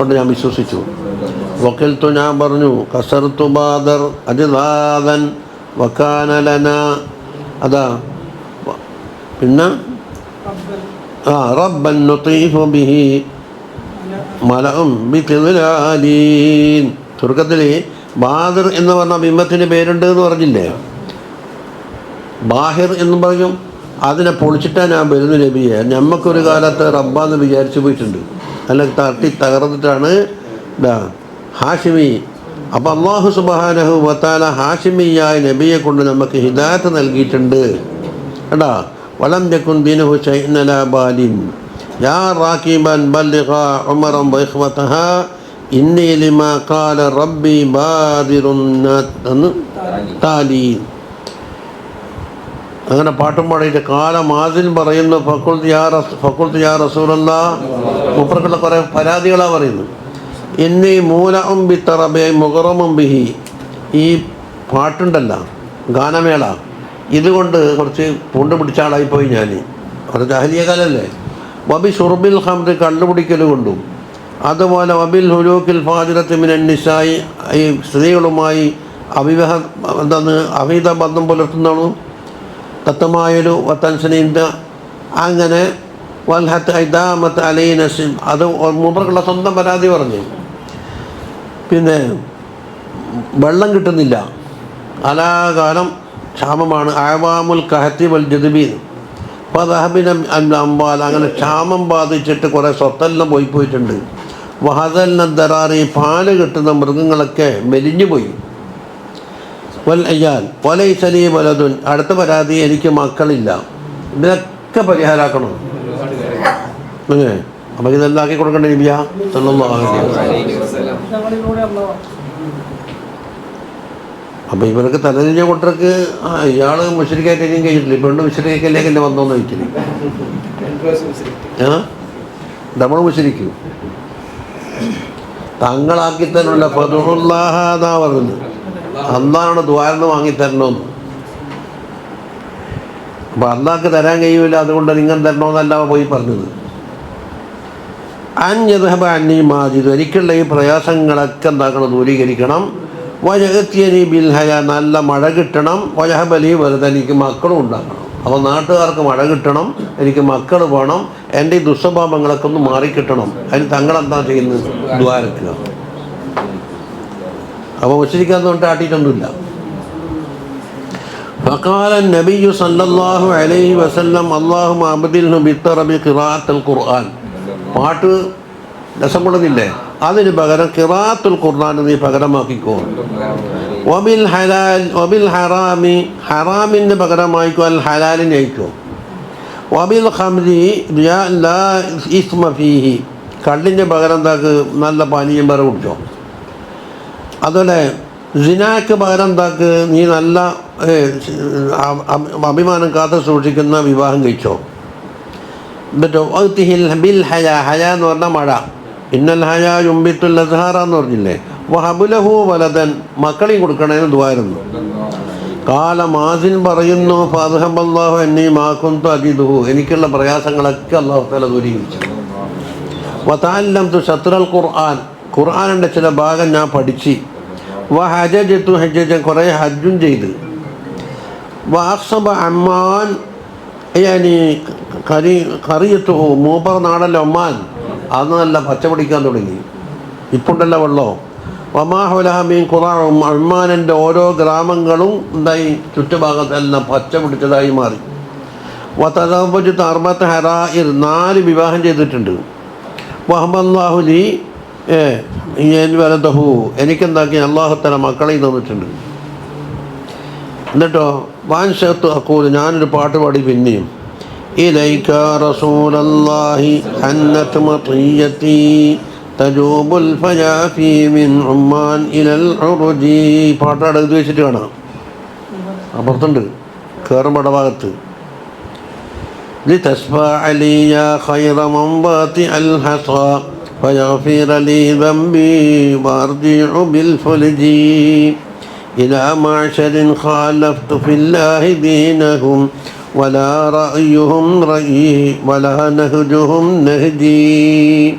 കൊണ്ട് ഞാൻ വിശ്വസിച്ചു. വക്കൽത്തു ഞാൻ പറഞ്ഞു കസർത്തു ബാദർ അജിദാദൻ വക്കാനലന അതാ പിന്നെ? ആ റബ്ബൻ ബിഹി ബിത്തിലാലീൻ ചുരുക്കത്തിൽ ബാദർ എന്ന് പറഞ്ഞ ബിംബത്തിന് പേരുണ്ട് എന്ന് പറഞ്ഞില്ലേ? ബാഹിർ എന്ന് പറയും. അതിനെ പൊളിച്ചിട്ടാണ് ഞാൻ വരുന്ന ലഭിയെ ഞമ്മക്കൊരു കാലത്ത് റബ്ബാന്ന് വിചാരിച്ചു പോയിട്ടുണ്ട്. അല്ല തട്ടി തകർന്നിട്ടാണ് ഹാഷിമി. അപ്പം അള്ളാഹു സുബാനഹു വത്താല ഹാഷിമിയായ നബിയെ കൊണ്ട് നമുക്ക് ഹിദായത്ത് നൽകിയിട്ടുണ്ട്. കേട്ടാ വലം ജക്കുൻ ദിനഹു ബാലിം യാ റാക്കിബൻ ബല്ലിഗ ഉമറൻ വൈഖ്വതഹ ഇന്നി റബ്ബി താലീൻ അങ്ങനെ പാട്ടും പാടിയിട്ട് കാലമാതിൽ പറയുന്നു ഫക്കുൽ ഫക്കുൽത്ത് യാ റസൂലല്ല. മൂപ്പർക്കുള്ള കുറേ പരാതികളാണ് പറയുന്നത്. എന്നീ മൂലം തറബെ മുഹറമും ബിഹി. ഈ പാട്ടുണ്ടല്ല ഗാനമേള. ഇതുകൊണ്ട് കുറച്ച് പൂണ്ട് പിടിച്ച ആളായിപ്പോയി ഞാൻ അത് ജാഹലിയകാലല്ലേ വബി ഷുർബിൽ ഹംറി കണ്ടുപിടിക്കൽ കൊണ്ടും അതുപോലെ വബിൽ ഹുലൂക്കിൽ ഫാജിറത്ത് മിനൻ നിസായി ഈ സ്ത്രീകളുമായി അവിവാഹ എന്താണ് അവിഹിത ബന്ധം പുലർത്തുന്നതാണ്. തത്തമായൊരു വത്തൻസനീന്ത അങ്ങനെ വൽഹത്ത് അത് മൂപ്പർക്കുള്ള സ്വന്തം പരാതി പറഞ്ഞു. പിന്നെ വെള്ളം കിട്ടുന്നില്ല. അലാകാലം ക്ഷാമമാണ്. ആവാമുൽ കഹത്തി വൽ ജതുബീൻ. അപ്പോൾ ദഹബിന അമ്പാൽ അങ്ങനെ ക്ഷാമം ബാധിച്ചിട്ട് കുറേ സ്വത്തെല്ലാം പോയി പോയിട്ടുണ്ട്. വഹദലിന ദറാറി. പാൽ കിട്ടുന്ന മൃഗങ്ങളൊക്കെ മെലിഞ്ഞു പോയി. വൽ അയ്യാൽ. വലൈസലി വലതുൻ. അടുത്ത പരാതി എനിക്ക് മക്കളില്ല. ഇതിനൊക്കെ പരിഹാരമാക്കണം ഏ അപ്പം ഇതെല്ലാം കൊടുക്കണ്ടേ നബിയ? അപ്പം ഇവർക്ക് തലതിരിഞ്ഞ കൂട്ടർക്ക് ഇയാൾ മുഷരിക്കായിട്ട് ഇനിയും കഴിഞ്ഞിട്ടില്ല പെണ്ണ് മുഷരിക്കലേക്ക് എന്നെ വന്നോന്ന് ചോദിച്ചില്ല ആ നമ്മൾ മുഷരിക്കും. തങ്ങളാക്കി തന്നുള്ള ഫതുഹുല്ലാഹാന്നാ പറഞ്ഞത് അന്നാണ് ദ്വാരന്ന് വാങ്ങിത്തരണമെന്ന് അപ്പം അന്നാക്ക് തരാൻ കഴിയൂല അതുകൊണ്ട് നിങ്ങൾ തരണമെന്നല്ല പോയി പറഞ്ഞത്. അഞ്ഞദ്ഹബ അന്നി മാജിദ് എനിക്കുള്ള ഈ പ്രയാസങ്ങളൊക്കെ എന്താക്കണം ദൂരീകരിക്കണം വജഹത്യനി ബിൽഹയ നല്ല മഴ കിട്ടണം വജഹബലി വെറുതെ എനിക്ക് മക്കളും ഉണ്ടാക്കണം അപ്പോൾ നാട്ടുകാർക്ക് മഴ കിട്ടണം എനിക്ക് മക്കൾ വേണം എൻ്റെ ഈ ദുസ്വഭാവങ്ങളൊക്കെ ഒന്ന് മാറിക്കിട്ടണം അതിന് തങ്ങളെന്താ ചെയ്യുന്നത് ദ്വാരക്കുക അപ്പോൾ ഉച്ചരിക്കാൻ തൊട്ട് ആട്ടിയിട്ടൊന്നുമില്ല فقال النبي صلى الله عليه وسلم اللهم أبدله بالطرب قراءة القرآن പാട്ട് രസം കൊള്ളുന്നില്ലേ? അതിന് പകരം കിറാത്തുൽ ഖുർആൻ നീ പകരമാക്കിക്കോ. വബിൽ ഹലാൽ വബിൽ ഹറാമി ഹറാമിന് പകരമായിക്കോ അൽ ഹലാലിനെ അയക്കോ. വബിൽ ഖംരി ഇസ്മഫീഹി കള്ളിന്റെ പകരം എന്താക്ക്? നല്ല പാനീയം വേറെ കുടിച്ചോ. അതുപോലെ സിനാക്ക് പകരം എന്താക്ക്? നീ നല്ല അഭിമാനം കാത്തു സൂക്ഷിക്കുന്ന വിവാഹം കഴിച്ചോ. ബിൽ ഹയ ഹയ എന്ന് പറഞ്ഞാൽ മഴ. ഇന്നൽ ഹയ യുംബിത്തുൽ എന്ന് പറഞ്ഞില്ലേ? വഹബുലഹു വലതൻ മക്കളെയും കൊടുക്കണേന്ന് ദ്വാരുന്നു കാല മാസിൻ പറയുന്നു ഫാദഹബല്ലാഹു എന്നീ മാക്കുന്തു അതിദുഹു എനിക്കുള്ള പ്രയാസങ്ങളൊക്കെ അള്ളാഹു തല ദൂരീകരിച്ചു. വത്താലം തു ശത്രുൽ ഖുർആൻ. ഖുർആാനിന്റെ ചില ഭാഗം ഞാൻ പഠിച്ച്. വ ഹജജത്തു ഹജ്ജ കുറേ ഹജ്ജും ചെയ്ത്. വാസബ അമ്മാൻ yani കരി കറിയിട്ടു മൂപ്പർ നാടല്ല ഒമ്മാൻ? അന്ന് നല്ല പച്ച പിടിക്കാൻ തുടങ്ങി. ഇപ്പുണ്ടല്ല വെള്ളോ. വമാഹുലഹമീൻ ഖുറാവും അമ്മാനന്റെ ഓരോ ഗ്രാമങ്ങളും എന്തായി? ചുറ്റുഭാഗത്തെല്ലാം പച്ച പിടിച്ചതായി മാറി. വത്തതബജത്ത് അർബത്ത് ഇർ നാല് വിവാഹം ചെയ്തിട്ടുണ്ട്. വഹമ്മല്ലാഹുലി ഏ എനിക്ക് വലതഹു എനിക്കെന്താക്കി? അള്ളാഹുത്തല മക്കളെ തന്നിട്ടുണ്ട്. എന്നിട്ടോ വാൻഷത്ത് അക്കൂൽ ഞാനൊരു പാട്ട് പാടി പിന്നെയും إليك رسول الله حنت مطيتي تجوب الفيافي من عمان إلى العرج പാട്ടാട് എഴുതി വെച്ചിട്ട് കാണാം അപ്പുറത്തുണ്ട് കയറും ഭാഗത്ത് لتشفع لي يا خير من باطئ الحصى فيغفر لي ذنبي وارجع بالفلج إلى معشر خالفت في الله دينهم ولا رأيهم رأيي ولا نهجهم نهجي.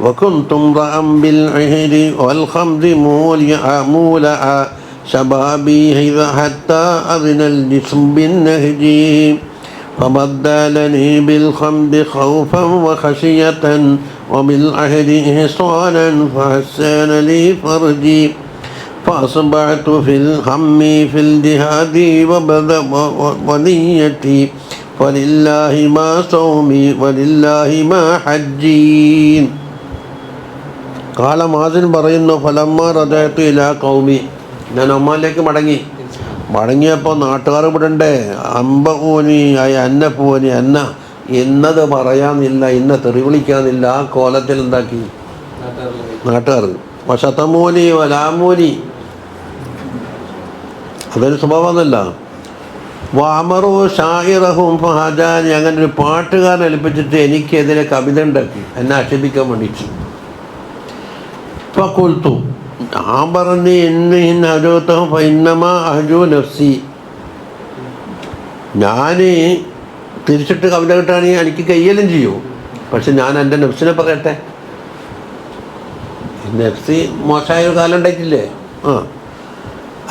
وكنت امرأ بالعهد والخمر مولعا مولعا شبابي حتى أذن الجسم بالنهج. فبدلني بالخمر خوفا وخشية وبالعهد إحصانا فحسن لي فرجي. فأصبحت في الهم في الجهاد وبذ- و- و- ونيتي ولله ما صومي ولله ما حجي കാലമാതിൻ പറയുന്നു ഫലമ്മ റജയത്തു ഇല കൗമി ഞാൻ ഒമാനിലേക്ക് മടങ്ങി മടങ്ങിയപ്പോൾ നാട്ടുകാർ വിടണ്ടേ അമ്പ പൂനി ആയി അന്ന പൂനി അന്ന എന്നത് പറയാനില്ല ഇന്ന തെറി വിളിക്കാനില്ല ആ കോലത്തിൽ എന്താക്കി നാട്ടുകാർ വശത്തമൂനി വലാമൂനി അതൊരു സ്വഭാവമൊന്നുമല്ല. വാമറു ഷായിറഹും ഫഹാജാനി അങ്ങനെ ഒരു പാട്ടുകാരൻ ഏൽപ്പിച്ചിട്ട് എനിക്കെതിരെ കവിത ഉണ്ടാക്കി. എന്നെ ആക്ഷേപിക്കാൻ വേണ്ടിയിട്ട്. ഫക്കുൽത്തു ഞാൻ പറഞ്ഞ് ഇന്ന് ഇന്ന് ഫൈന്നമ അഹജു നഫ്സി. ഞാൻ തിരിച്ചിട്ട് കവിത കിട്ടുകയാണെങ്കിൽ എനിക്ക് കയ്യലും ചെയ്യൂ. പക്ഷെ ഞാൻ എന്റെ നഫ്സിനെ പറയട്ടെ? നഫ്സി മോശമായ ഒരു കാലം ഉണ്ടായിട്ടില്ലേ? ആ.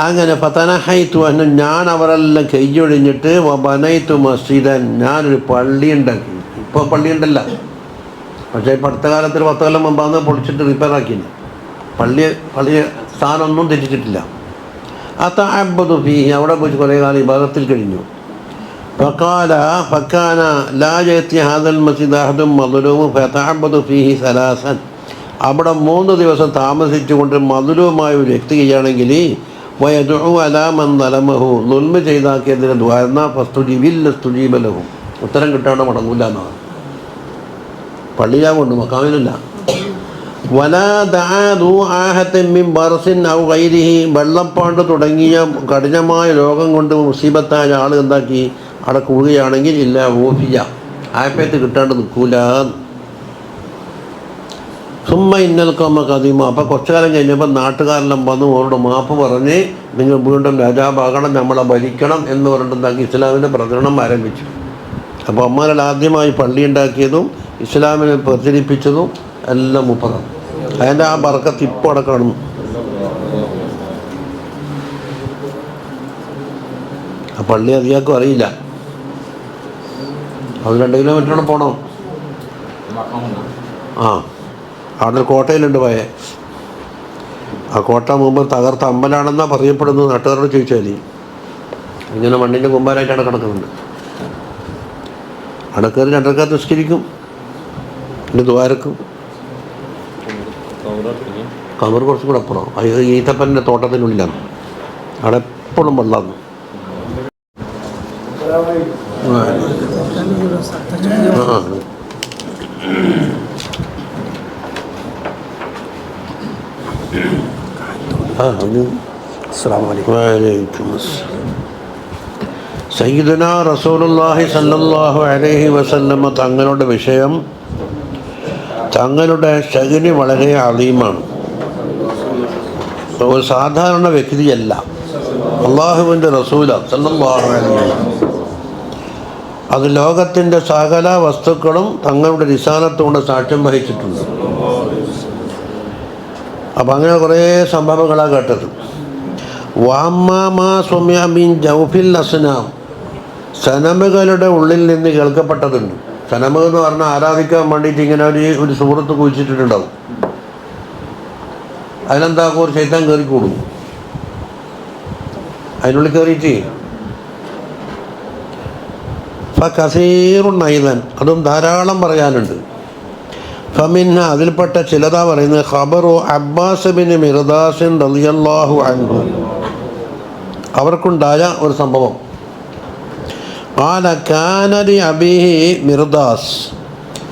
അങ്ങനെ ഫതനഹൈത്തു അന്ന് ഞാൻ അവരെല്ലാം കൈയൊഴിഞ്ഞിട്ട് വബനൈത്തു മസ്ജിദൻ ഞാനൊരു പള്ളി ഉണ്ടാക്കി ഇപ്പോൾ പള്ളി ഉണ്ടല്ല പക്ഷേ ഇപ്പം അടുത്ത കാലത്ത് ഒരു പത്ത് കൊല്ലം മുമ്പാന്ന് പൊളിച്ചിട്ട് റിപ്പയർ ആക്കിന് പള്ളി പള്ളി സ്ഥാനമൊന്നും തെറ്റിച്ചിട്ടില്ല അത്തഅബ്ബദു ഫീഹി അവിടെ പോയി കുറേ കാലം ഇബാദത്തിൽ കഴിഞ്ഞു فقال فكان لا يأتي هذا المسجد أحد مظلوم فيتعبد فيه ثلاثا അവിടെ മൂന്ന് ദിവസം താമസിച്ചുകൊണ്ട് മധുരവുമായ ഒരു വ്യക്തി ചെയ്യുകയാണെങ്കിൽ വയദു അലാമൻ നലമഹു ഉത്തരം കിട്ടാണ്ട് മടങ്ങൂല എന്നാണ്. പള്ളിയാ കൊണ്ട് ഗൈരിഹി. വെള്ളപ്പാണ്ട് തുടങ്ങിയ കഠിനമായ രോഗം കൊണ്ട് മുസീബത്തായ ആൾ എന്താക്കി? അവിടെ കൂടുകയാണെങ്കിൽ ഇല്ല ഓഫിയ ആയപ്പേത്ത് കിട്ടാണ്ട് നിൽക്കൂല സുമ്മ ഇന്നൽക്കമ്മ കതിമ അപ്പം കുറച്ചു കാലം കഴിഞ്ഞപ്പോൾ നാട്ടുകാരെല്ലാം വന്ന് അവരോട് മാപ്പ് പറഞ്ഞ് നിങ്ങൾ വീണ്ടും രാജാവാകണം നമ്മളെ ഭരിക്കണം എന്ന് പറഞ്ഞിട്ടുണ്ടെങ്കിൽ ഇസ്ലാമിന്റെ പ്രചരണം ആരംഭിച്ചു. അപ്പോൾ അമ്മാരുടെ ആദ്യമായി പള്ളി ഉണ്ടാക്കിയതും ഇസ്ലാമിനെ പ്രചരിപ്പിച്ചതും എല്ലാം മുപ്പതാണ് അതിന്റെ ആ ബർക്കത്ത് ഇപ്പോൾ അവിടെ കാണും ആ പള്ളി അധികാർക്കും അറിയില്ല. അത് രണ്ട് കിലോമീറ്ററോടെ പോകണം ആ. അവിടെ ഒരു കോട്ടയിലുണ്ട് പോയെ ആ കോട്ട മുമ്പ് തകർത്ത അമ്പലാണെന്നാണ് പറയപ്പെടുന്നത് നാട്ടുകാരോട് ചോദിച്ചാൽ ഇങ്ങനെ മണ്ണിന്റെ കുമ്പാരായിട്ടാണ് കിടക്കുന്നുണ്ട് അവിടെ കയറി നിഷ്കരിക്കും എന്റെ ദ്വാരക്കും. കവർ കുറച്ചും കൂടെ അപ്പുറം. അത് ഈത്തപ്പന്റെ തോട്ടത്തിനുള്ളിലാണ്. അവിടെ എപ്പോഴും വെള്ളമാണ് ആ ആ അത് വലൈക്കും അസ്സലാം സയ്യിദന റസൂലുള്ളാഹി സല്ലല്ലാഹു അലൈഹി വസല്ലമ തങ്ങളുടെ വിഷയം തങ്ങളുടെ ശകുനി വളരെ അളീമാണ് ഒരു സാധാരണ വ്യക്തിയല്ല. അള്ളാഹുവിന്റെ റസൂല സല്ലല്ലാഹു അലൈഹി വസല്ലം. അത് ലോകത്തിന്റെ സകല വസ്തുക്കളും തങ്ങളുടെ നിസാനത്തോടെ സാക്ഷ്യം വഹിച്ചിട്ടുണ്ട്. അപ്പം അങ്ങനെ കുറേ സംഭവങ്ങളാണ് കേട്ടത്. വാമ്മാ സുമ്യ ജൗഫിൽ അസ്നാം. സനമുകളുടെ ഉള്ളിൽ നിന്ന് കേൾക്കപ്പെട്ടതുണ്ട്. സനമ എന്ന് പറഞ്ഞാൽ ആരാധിക്കാൻ വേണ്ടിയിട്ട് ഇങ്ങനെ ഒരു ഒരു സുഹൃത്ത് കുഴിച്ചിട്ടുണ്ടാവും അതിനെന്താ ഒരു ചൈത്താൻ കയറി കൂടും അതിനുള്ളിൽ കയറിയിട്ട് നൈതൻ അതും ധാരാളം പറയാനുണ്ട്. ഫമിന്ന അതിൽപ്പെട്ട ചിലതാ പറയുന്നത് ഖബറു അബ്ബാസ് ബിൻ മിർദാസിൻ റളിയല്ലാഹു അൻഹു. അവർക്കുണ്ടായ ഒരു സംഭവം. ആല കാനരി അബിഹി മിർദാസ്.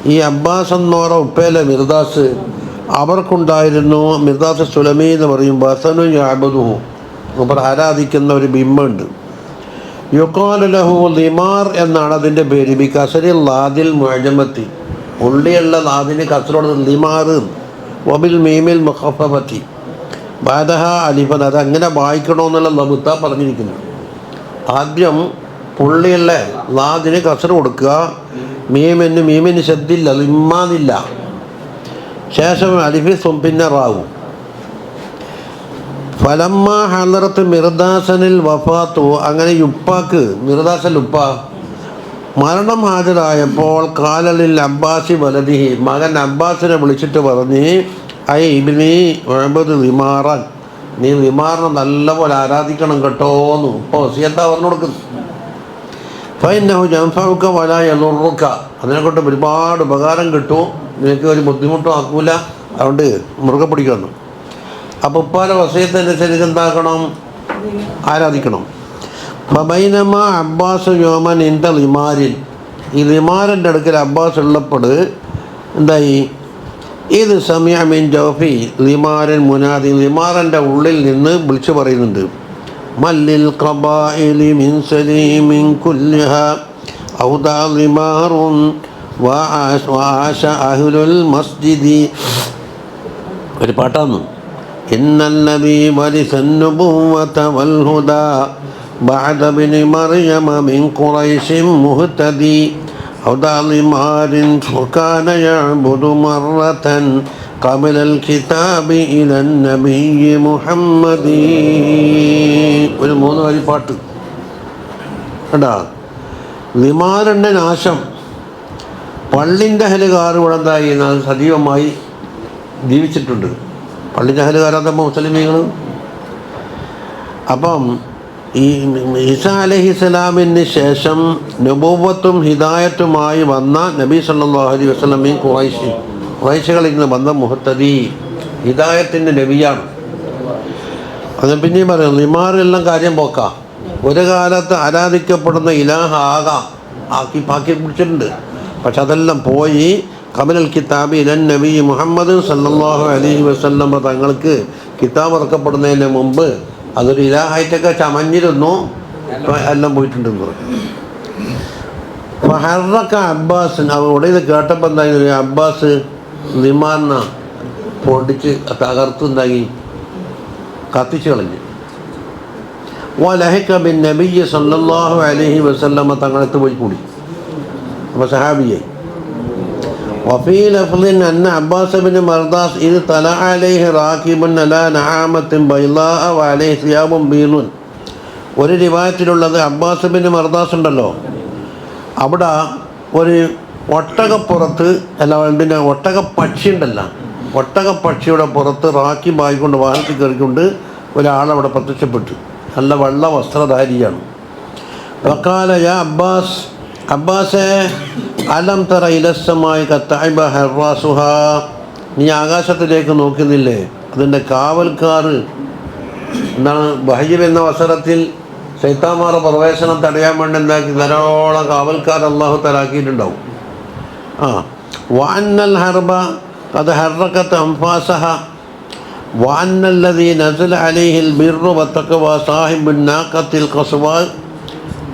ഈ അബ്ബാസ് എന്നോറ ഉപ്പേലെ മിർദാസ് അവർക്കുണ്ടായിരുന്നു. മിർദാസ് സുലമി എന്ന് പറയും ബസനു യാബുദുഹു. അവർ ആരാധിക്കുന്ന ഒരു ബിംബുണ്ട് യുക്കോലഹു ലഹു ലിമാർ എന്നാണ് അതിന്റെ പേര്. ബി കസരി ലാദിൽ മുഴജമത്തി ഉള്ളിയുള്ള നാവിന് കസറോട് ലിമാറ് വബിൽ മീമിൽ മുഖഫമത്തി ബാദഹ അലിഫൻ അത് അങ്ങനെ വായിക്കണമെന്നുള്ള ലബുത്ത പറഞ്ഞിരിക്കുന്നു. ആദ്യം പുള്ളിയുള്ള നാദിന് കസർ കൊടുക്കുക. മീമിന് മീമിന് ശബ്ദില്ല ലിമ്മാന്നില്ല. ശേഷം അലിഫി പിന്നെ റാവു. ഫലമ്മ ഹലറത്ത് മിർദാസനിൽ വഫാത്തു അങ്ങനെ ഉപ്പാക്ക് മിർദാസൽ ഉപ്പ മരണം ഹാജരായപ്പോൾ കാലലിൽ അബ്ബാസി വലതി മകൻ അബ്ബാസിനെ വിളിച്ചിട്ട് പറഞ്ഞ് ഐ ഇബിനി ഒഴമ്പത് വിമാറാൻ നീ വിമാറിനെ നല്ലപോലെ ആരാധിക്കണം കേട്ടോന്ന് ഇപ്പോൾ വസിയത്താ പറഞ്ഞു കൊടുക്കുന്നു ഫൈനഹു ജംഫൗക്ക വല എന്നുറുക്ക അതിനെക്കൊണ്ട് ഒരുപാട് ഉപകാരം കിട്ടും. നിനക്ക് ഒരു ബുദ്ധിമുട്ടും ആക്കൂല. അതുകൊണ്ട് മുറുകെ പിടിക്കുന്നു അപ്പോൾ ഉപ്പാല വസയത്തനുസരിച്ച് എന്താക്കണം? ആരാധിക്കണം. ബൈനമ അബ്ബാസ് യോമൻ ഇന്റെ ലിമാരിൻ ഈ ലിമാരന്റെ അടുക്കൽ അബ്ബാസ് ഉള്ളപ്പോൾ എന്തായി? ഇത് സമയമിൻ ജോഫി ലിമാരൻ മുനാദി ലിമാറിന്റെ ഉള്ളിൽ നിന്ന് വിളിച്ചു പറയുന്നുണ്ട്. മല്ലിൽ ഖബായിലി മിൻ സലീമിൻ കുല്ലിഹ ഔദാ ലിമാറുൻ വആശ അഹ്ലുൽ മസ്ജിദി. ഒരു പാട്ടാന്ന്. വലി വലിസന്നുബുവത വൽഹുദാ بعد ابن مريم من قريش مهتدي هدى لمار وكان يعبد مرة قبل الكتاب إلى النبي محمد ഒരു മൂന്ന് വരി പാട്ട് കേട്ടാ ലിമാറിൻ്റെ നാശം പള്ളിൻ്റെ ഹലുകാർ ഇവിടെ എന്തായി എന്നാൽ സജീവമായി ജീവിച്ചിട്ടുണ്ട് പള്ളിൻ്റെ ഹലുകാരാത്ത മുസ്ലിമീങ്ങൾ അപ്പം ഈ ഈസ അലഹിസ്സലാമിന് ശേഷം നബൂവത്തും ഹിദായത്തുമായി വന്ന നബി സല്ലാഹു അലൈഹി വസ്ലമയും ഖുറൈശി ഖുറൈശികളിൽ നിന്ന് വന്ന മുഹത്തദി ഹിദായത്തിന്റെ നബിയാണ്. അത് പിന്നെയും പറയുന്നു നിമാറെല്ലാം കാര്യം പോക്കാം. ഒരു കാലത്ത് ആരാധിക്കപ്പെടുന്ന ഇലാഹ ആകാം. ആക്കി പാക്കി പിടിച്ചിട്ടുണ്ട്. പക്ഷെ അതെല്ലാം പോയി കമലൽ കിതാബ് ഇലൻ നബി മുഹമ്മദ് സല്ലാഹു അലൈഹി വസല്ലമ തങ്ങൾക്ക് കിതാബ് ഇറക്കപ്പെടുന്നതിന് മുമ്പ് അതൊരു ഇലാഹായിട്ടൊക്കെ ചമഞ്ഞിരുന്നു. എല്ലാം പോയിട്ടുണ്ടെന്ന് പറഞ്ഞു. ഫഹറക്ക അബ്ബാസ് അവിടെ ഇത് കേട്ടപ്പോൾ എന്തായി? അബ്ബാസ് നിമാറിന പൊടിച്ച് തകർത്ത് എന്താക്കി കത്തിച്ചു കളഞ്ഞു. വലഹക്ക ബിൻ നബി സല്ലാഹു അലഹി വസല്ലമ തങ്ങളത്ത് പോയി കൂടി. അപ്പോൾ സഹാബിയായി. وفي لفظ أن عباس بن مرداس إذ طلع عليه راكب على نعامة بيضاء وعليه ثياب بيض ഒരു റിവായത്തിലുള്ളത് അബ്ബാസ് ബിൻ മർദാസ് ഉണ്ടല്ലോ അവിടെ ഒരു ഒട്ടകപ്പുറത്ത് അല്ല പിന്നെ ഒട്ടക പക്ഷി ഉണ്ടല്ലോ ഒട്ടക പക്ഷിയുടെ പുറത്ത് റാക്കി ബായിക്കൊണ്ട് വാഹനത്തിൽ കയറിക്കൊണ്ട് ഒരാളവിടെ പ്രത്യക്ഷപ്പെട്ടു നല്ല വെള്ള വസ്ത്രധാരിയാണ് വക്കാല യാ അബ്ബാസ് അബ്ബാസെ അലം തറ ഇലസമായി കത്തായ്ബ ഹെറാസുഹ നീ ആകാശത്തിലേക്ക് നോക്കുന്നില്ലേ? അതിന്റെ കാവൽക്കാർ എന്താണ് ബഹീബ് എന്ന അവസരത്തിൽ ശൈത്താമാറ പ്രവേശനം തടയാൻ വേണ്ടി എന്താക്കി ധാരാളം കാവൽക്കാർ അള്ളാഹു തലാക്കിയിട്ടുണ്ടാവും ആ. വാന്നൽ ഹർബ അത് ഹർറക്കത്ത് അംഫാസഹ. വാന്നല്ലതി നസൽ അലിഹിൽ ബിർറു വത്തക്കവ സാഹിബുൻ നാക്കത്തിൽ കസുവാ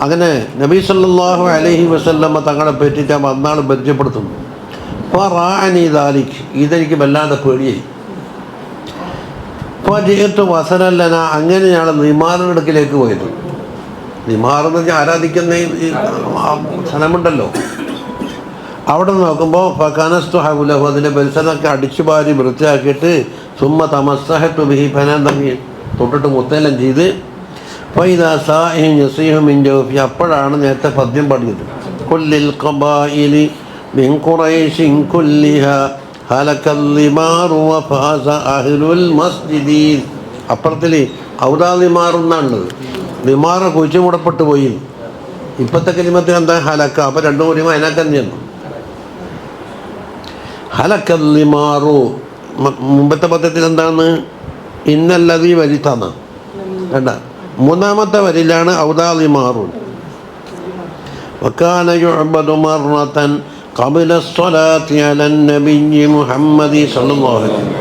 അങ്ങനെ നബി സല്ലല്ലാഹു അലഹി വസ്ല്ലമ്മ തങ്ങളെ പറ്റിയിട്ട് അന്നാൾ പരിചയപ്പെടുത്തുന്നു. അപ്പോൾ റാനി ദാലിഖ് ഇതെനിക്ക് വല്ലാതെ പേടിയായി. അപ്പോൾ ജീത്ത് വസനല്ലന അങ്ങനെയാണ് നിമാറിനടുക്കിലേക്ക് പോയത്. നിമാർ എന്ന് പറഞ്ഞാൽ ആരാധിക്കുന്ന ഈ- സ്ഥലമുണ്ടല്ലോ. അവിടെ നോക്കുമ്പോൾ ഫക്കാനസ്തു ഹൗലഹു അതിന്റെ പരിസരമൊക്കെ അടിച്ചു പാരി വൃത്തിയാക്കിയിട്ട് സുമ്മ തമസ്സഹത്തു ബിഹി ഫനാൻ തമ്മി തൊട്ടിട്ട് മുത്തേലം ചെയ്ത് അപ്പോഴാണ് നേരത്തെ പദ്യം പാടിയത്. ലിമാറു അപ്പുറത്തിൽ ഔദാ ലിമാർ എന്നാണുള്ളത് ലിമാറ കുഴിച്ചുമൂടപ്പെട്ടു പോയി. ഇപ്പോഴത്തെ കലിമത്തിൽ എന്താ? ഹലക്ക. അപ്പം രണ്ടും കൂടി അതിനൊക്കെ തന്നെയാണ് ഹലക്കല്ലിമാറു മുമ്പത്തെ പദ്യത്തിൽ എന്താണ്? ഇന്നല്ലതീ വരിത്താന്ന് വേണ്ട മൂന്നാമത്തെ വരിയിലാണ് ഔദാലി മാറൂൻ وكان يعبد مرة قبل الصلاة على النبي محمد صلى الله عليه وسلم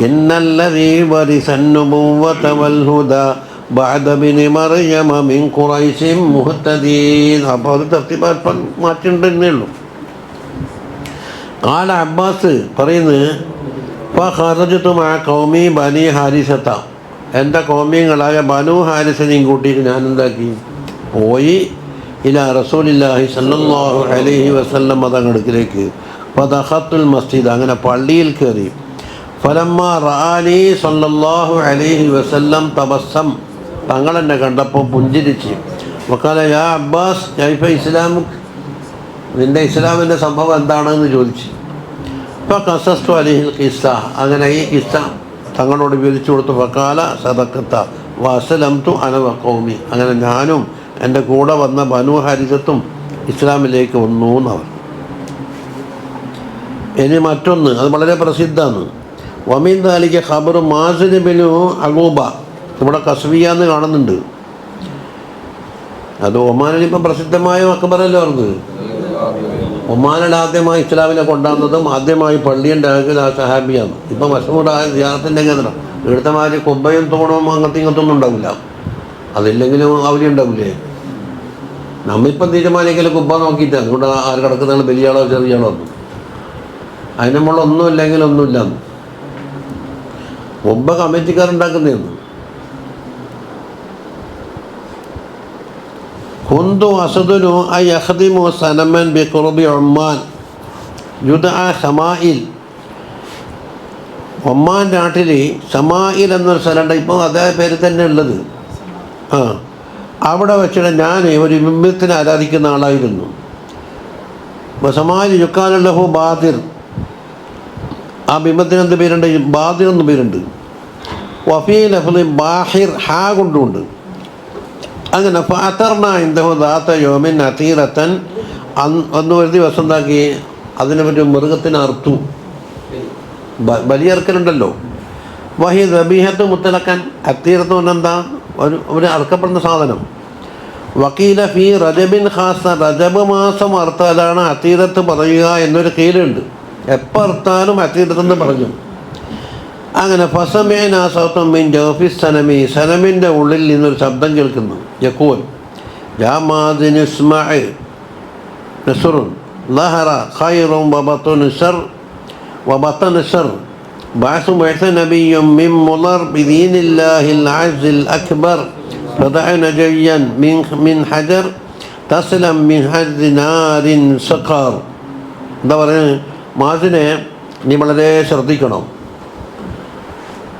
إن الذي ورث النبوة والهدى بعد ابن مريم من قريش مهتدين അപ്പോൾ അത് തർത്തിബ് അല്പം മാറ്റിണ്ടെന്നേ ഉള്ളൂ കാല അബ്ബാസ് പറയുന്നത് ഫറജത്തു മാ കൗമി ബനി ഹാരിസത്ത എന്റെ കോമ്യങ്ങളായ ബനു ഹാരിസനെയും കൂട്ടിയിട്ട് ഞാൻ എന്താക്കി പോയി. ഇല റസൂലില്ലാഹി സല്ലാഹു അലഹി വസല്ലം മതങ്ങടുക്കിലേക്ക് ഫതഹത്തുൽ മസ്ജിദ്. അങ്ങനെ പള്ളിയിൽ കയറി. ഫലമ്മ റാലി സല്ലാഹു അലഹി വസല്ലം തബസ്സം. തങ്ങളെന്നെ കണ്ടപ്പോൾ പുഞ്ചിരിച്ച്. വക്കാല യാ അബ്ബാസ് ജൈഫ ഇസ്ലാം നിന്റെ ഇസ്ലാമിന്റെ സംഭവം എന്താണെന്ന് ചോദിച്ചു. ഇപ്പോൾ കസസ്തു അലിഹിൽ കിസ്സ അങ്ങനെ ഈ കിസ്സ തങ്ങളോട് വിവരിച്ചു കൊടുത്തു വക്കാല സദക്കത്ത വസലം തു കൗമി അങ്ങനെ ഞാനും എന്റെ കൂടെ വന്ന ബനു ഹരിജത്തും ഇസ്ലാമിലേക്ക് വന്നു എന്നവർ. ഇനി മറ്റൊന്ന് അത് വളരെ പ്രസിദ്ധമാണ്. വമീൻ താലിക്ക് ഖബർ മാസിന് ബിനു അഗൂബ ഇവിടെ കസ്വിയ എന്ന് കാണുന്നുണ്ട്. അത് ഒമാനിപ്പം പ്രസിദ്ധമായ അക്ബറല്ലേ പറഞ്ഞത്. ഒമാനിൽ ആദ്യമായി ഇസ്ലാമിനെ കൊണ്ടുവന്നതും ആദ്യമായി പള്ളിയുണ്ടാക്കിയത് ആ സഹാബിയാണ് ഇപ്പം വശമുണ്ടായ ധ്യാനത്തിന്റെ കേന്ദ്രം. ഇവിടുത്തെ മാതിരി കൊമ്പയും തോണവും അങ്ങനത്തെ ഇങ്ങനത്തൊന്നും ഉണ്ടാവില്ല. അതില്ലെങ്കിലും അവിടെ ഉണ്ടാവില്ലേ? നമ്മിപ്പം തീരുമാനിക്കൽ കുബ്ബ നോക്കിയിട്ട് ഇവിടെ ആര് കിടക്കുന്നതാണ് വലിയാളോ ചെറിയാളോ ഒന്നും അതിന് നമ്മൾ ഒന്നും ഇല്ലെങ്കിൽ ഒന്നുമില്ല ഒമ്പ കമ്മിറ്റിക്കാരുണ്ടാക്കുന്നതാണ് കുന്തു അസദുനു ഐ അഹദിമു സനമൻ ബി കുറുബി ഒമ്മാൻ യുദ ഷമായിൽ ഒമ്മാൻ നാട്ടിൽ ഷമായിൽ എന്നൊരു സ്ഥലമുണ്ട് ഇപ്പോൾ അതേ പേര് തന്നെ ഉള്ളത് ആ അവിടെ വെച്ചിട്ട് ഞാൻ ഒരു ബിംബത്തിനെ ആരാധിക്കുന്ന ആളായിരുന്നു സമാലി യുക്കാലഹു ബാദിർ ആ ബിംബത്തിന് എന്ത് പേരുണ്ട് ബാദിർ എന്ന് പേരുണ്ട് വഫീ ലഫ്ലി ബാഹിർ ഹാ കൊണ്ടുണ്ട് അങ്ങനെ ഫാത്തർണ ഇന്ദഹു ദാത്ത യോമിൻ അതീറത്തൻ അന്ന് അന്ന് ഒരു ദിവസം എന്താക്കി? അതിനെ പറ്റി മൃഗത്തിന് അർത്തു ബലിയർക്കലുണ്ടല്ലോ. വഹി റബീഹത്ത് മുത്തലക്കൻ. അത്തീറത്ത് എന്താ? ഒരു ഒരു അറക്കപ്പെടുന്ന സാധനം. വക്കീല ഫി റജബിൻ ഖാസ. റജബ് മാസം അർത്താലാണ് അത്തീരത്ത് പറയുക എന്നൊരു കീലുണ്ട്. എപ്പോൾ അർത്താലും അത്തീരത്തെന്ന് പറഞ്ഞു. അങ്ങനെ ഫസമേന സൗത്തം മിൻ ജോഫി സനമി സനമിൻ്റെ ഉള്ളിൽ നിന്നൊരു ശബ്ദം കേൾക്കുന്നു യക്കൂൻ ജാമാദിൻ ഇസ്മാഇ നസുറുൻ ലഹറ ഖൈറും വബത്തുൻ ഷർ وبطن الشر بعث بعث نبي من مضر بدين الله العز الأكبر فدع نجيا من من حجر تسلم من حد نار سقار എന്താ പറയുന്നത് മാസിനെ നീ വളരെ ശ്രദ്ധിക്കണം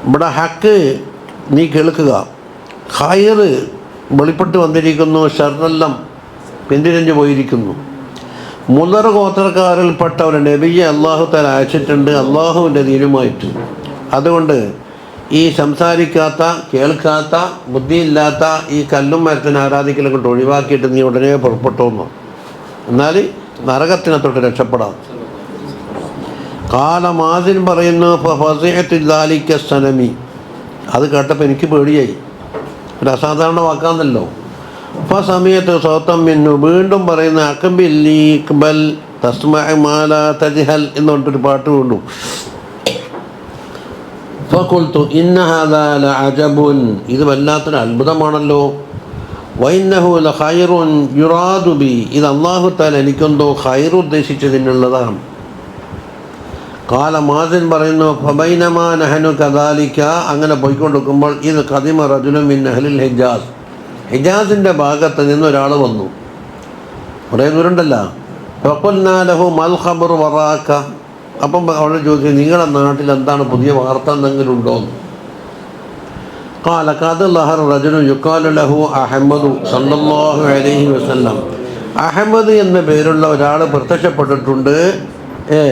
ഇവിടെ ഹക്ക് നീ കേൾക്കുക. ഹയർ വെളിപ്പെട്ട് വന്നിരിക്കുന്നു ഷർണെല്ലാം പിന്തിരിഞ്ഞു പോയിരിക്കുന്നു. മുതർ ഗോത്രക്കാരിൽപ്പെട്ട ഒരു നബിയെ അള്ളാഹു താൻ അയച്ചിട്ടുണ്ട് അള്ളാഹുവിന്റെ തീരുമായിട്ട് അതുകൊണ്ട് ഈ സംസാരിക്കാത്ത കേൾക്കാത്ത ബുദ്ധിയില്ലാത്ത ഈ കല്ലും മരത്തിന് ആരാധിക്കലും കൊണ്ട് ഒഴിവാക്കിയിട്ട് നീ ഉടനെ പുറപ്പെട്ടു എന്നാൽ നരകത്തിനെ തൊട്ട് രക്ഷപ്പെടാം. കാലമാസിൻ പറയുന്നു ഫസിഹത്തില്ലാലിക്ക സനമി. അത് കേട്ടപ്പോൾ എനിക്ക് പേടിയായി. ഒരു അസാധാരണ വാക്കാന്നല്ലോ. അപ്പോൾ സമയത്ത് സ്വത്തം മിന്നു. വീണ്ടും പറയുന്ന അക്കബിൽ തസ്മാല തജിഹൽ എന്ന് പറഞ്ഞിട്ടൊരു പാട്ട് കൊണ്ടു. ഫക്കുൽത്തു ഇന്നഹാദാല അജബുൻ. ഇത് വല്ലാത്തൊരു അത്ഭുതമാണല്ലോ. വൈന്നഹു ഹൈറുൻ യുറാദുബി ഇത് അള്ളാഹുത്താൽ എനിക്കെന്തോ ഖൈർ ഉദ്ദേശിച്ചതിനുള്ളതാണ് കാല മാസിൻ പറയുന്നു ഫബൈനമാ നഹനു കദാലിക്ക അങ്ങനെ പോയിക്കൊണ്ടിരിക്കുമ്പോൾ ഇത് കദിമ റജുലും മിൻ അഹ്ലിൽ ഹിജാസ് ഹിജാസിൻ്റെ ഭാഗത്ത് നിന്ന് ഒരാൾ വന്നു കുറേ ദൂരമുണ്ടല്ല ഫക്കുൽനാലഹു മൽ ഖബർ വറാക്ക അപ്പം അവിടെ ചോദിച്ചു നിങ്ങളുടെ നാട്ടിൽ എന്താണ് പുതിയ വാർത്ത എന്തെങ്കിലും ഉണ്ടോ قال قد ظهر رجل يقال له അഹമ്മദു സല്ലല്ലാഹു അലൈഹി വസല്ലം അഹമ്മദ് എന്ന പേരുള്ള ഒരാൾ പ്രത്യക്ഷപ്പെട്ടിട്ടുണ്ട് ഏ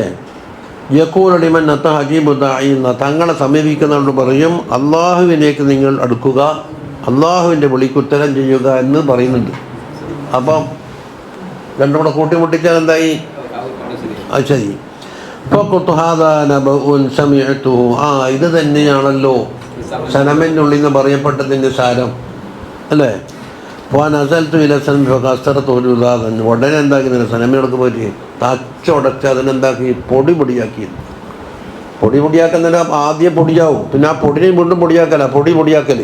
യക്കൂലടിമൻ നത്ത ഹജീബുദ്ദായിന്ന തങ്ങളെ സമീപിക്കുന്നവരോട് പറയും അള്ളാഹുവിനേക്ക് നിങ്ങൾ അടുക്കുക അള്ളാഹുവിന്റെ വിളിക്കുത്തരം ചെയ്യുക എന്ന് പറയുന്നുണ്ട്. അപ്പം രണ്ടും കൂടെ കൂട്ടിമുട്ടിച്ചാൽ എന്തായി? അത് ശരി. ആ ഇത് തന്നെയാണല്ലോ. സനമിനുള്ളിൽ നിന്ന് പറയപ്പെട്ടതിന്റെ സാരം. അല്ലേ? പോകാൻ അസൽത്തു ഇലസൻ ഒരു ഉദാഹരണം ഉടനെ എന്താക്കി നിന്നെ സനമിനോടൊക്കെ പോയിട്ട് തച്ചുടച്ച് അതിനെന്താക്കി? പൊടി പൊടിയാക്കി. പൊടി പൊടിയാക്കുന്നതിന് ആദ്യം പൊടിയാവും. പിന്നെ ആ പൊടിനെ വീണ്ടും പൊടിയാക്കല. പൊടി പൊടിയാക്കൽ.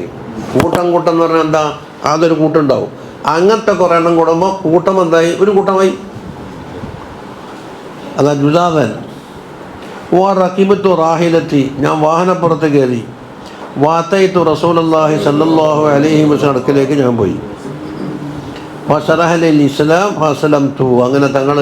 കൂട്ടം കൂട്ടം എന്ന് പറഞ്ഞാൽ എന്താ? അതൊരു കൂട്ടുണ്ടാവും. അങ്ങനത്തെ കുറേ എണ്ണം കൂടുമ്പോൾ കൂട്ടം എന്തായി? ഒരു കൂട്ടമായി അതാ ജുദാതൻ ഓ റക്കിബത്തു റാഹിലെത്തി ഞാൻ വാഹനപ്പുറത്ത് കയറി. വാത്തയത്തു റസൂലല്ലാഹി സല്ലാഹു അലഹി വസല്ലം അടുക്കലേക്ക് ഞാൻ പോയി. ഫസറഹലിൽ ഇസ്ലാം ഫസലം തു അങ്ങനെ തങ്ങൾ